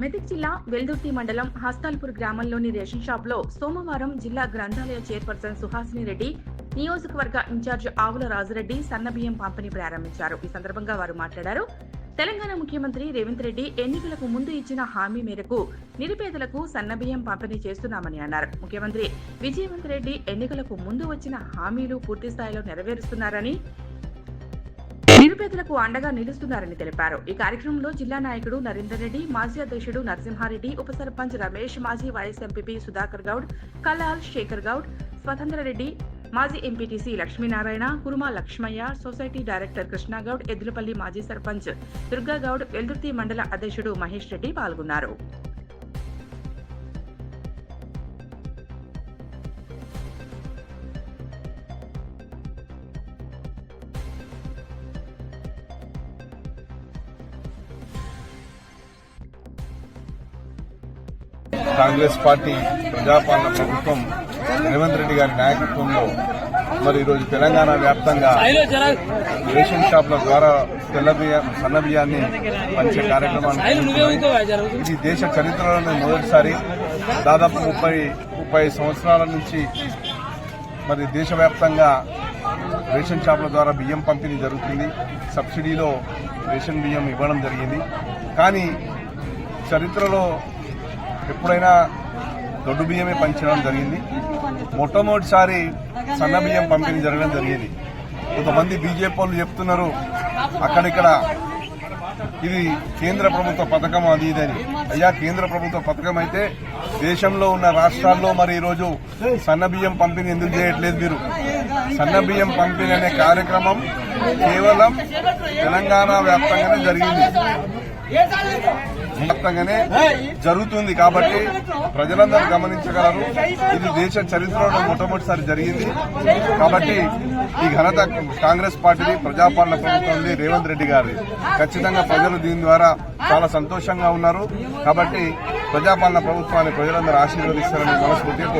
మెదక్ జిల్లా వెల్దుర్తి మండలం హస్తాల్పూర్ గ్రామంలోని రేషన్ షాప్లో సోమవారం జిల్లా గ్రంథాలయ చైర్పర్సన్ సుహాసిని రెడ్డి నియోజకవర్గ ఇన్ఛార్జ్ ఆవుల రాజురెడ్డి సన్నబియ్యం పంపిణీ ప్రారంభించారు. ఈ సందర్భంగా వారు మాట్లాడారు. తెలంగాణ ముఖ్యమంత్రి రేవంత్ రెడ్డి ఎన్నికలకు ముందు ఇచ్చిన హామీ మేరకు నిరుపేదలకు సన్నబియ్యం పంపిణీ చేస్తున్నామని అన్నారు. ముఖ్యమంత్రి విజయవంత్ రెడ్డి ఎన్నికలకు ముందు వచ్చిన హామీలు పూర్తి స్థాయిలో నెరవేరుస్తున్నారని నిరుపేదలకు అండగా నిలుస్తున్నారని తెలిపారు. ఈ కార్యక్రమంలో జిల్లా నాయకుడు నరేందర్ రెడ్డి మాజీ అధ్యక్షుడు నరసింహారెడ్డి ఉప సర్పంచ్ రమేష్ మాజీ వైఎస్ ఎంపీపీ సుధాకర్ గౌడ్ కలాల్ శేఖర్ గౌడ్ స్వతంత్ర రెడ్డి మాజీ MPTC Lakshminarayana Kuruma Lakshmaiah society director Krishnagoud Eddulapalli మాజీ సర్పంచ్ దుర్గాగౌడ్ వెల్దుర్తి మండల అధ్యక్షుడు మహేష్ రెడ్డి పాల్గొన్నారు. కాంగ్రెస్ పార్టీ ప్రజాపాలన ప్రభుత్వం రేవంత్ రెడ్డి గారి నాయకత్వంలో మరి ఈరోజు తెలంగాణ వ్యాప్తంగా రేషన్ షాప్ల ద్వారా తెల్ల బియ్యం సన్న బియ్యాన్ని పంచే కార్యక్రమాన్ని ఇది దేశ చరిత్రలోనే మొదటిసారి దాదాపు ముప్పై ముప్పై సంవత్సరాల నుంచి మరి దేశవ్యాప్తంగా రేషన్ షాపుల ద్వారా బియ్యం పంపిణీ జరుగుతుంది. సబ్సిడీలో రేషన్ బియ్యం ఇవ్వడం జరిగింది. కానీ చరిత్రలో ఎప్పుడైనా దొడ్డు బియ్యమే పంచడం జరిగింది. మొట్టమొదటిసారి సన్న బియ్యం పంపిణీ జరగడం జరిగింది. కొంతమంది బీజేపీ వాళ్ళు చెప్తున్నారు అక్కడిక్కడ ఇది కేంద్ర ప్రభుత్వ పథకం అది ఇదని అయ్యా కేంద్ర ప్రభుత్వ పథకం అయితే దేశంలో ఉన్న రాష్ట్రాల్లో మరి ఈరోజు సన్న బియ్యం పంపిణీ ఎందుకు చేయట్లేదు మీరు? సన్న బియ్యం పంపిణీ అనే కార్యక్రమం కేవలం తెలంగాణ వ్యాప్తంగానే జరిగింది. వ్యాప్తంగానే జరుగుతుంది కాబట్టి ప్రజలందరూ గమనించగలరు. ఇది దేశ చరిత్రలో మొట్టమొదటిసారి జరిగింది. కాబట్టి ఈ ఘనత కాంగ్రెస్ పార్టీది ప్రజాపాలన ప్రభుత్వంది రేవంత్ రెడ్డి గారి. ఖచ్చితంగా ప్రజలు దీని ద్వారా చాలా సంతోషంగా ఉన్నారు. కాబట్టి ప్రజాపాలన ప్రభుత్వాన్ని ప్రజలందరూ ఆశీర్వదిస్తారని మనస్ఫూర్తిగా.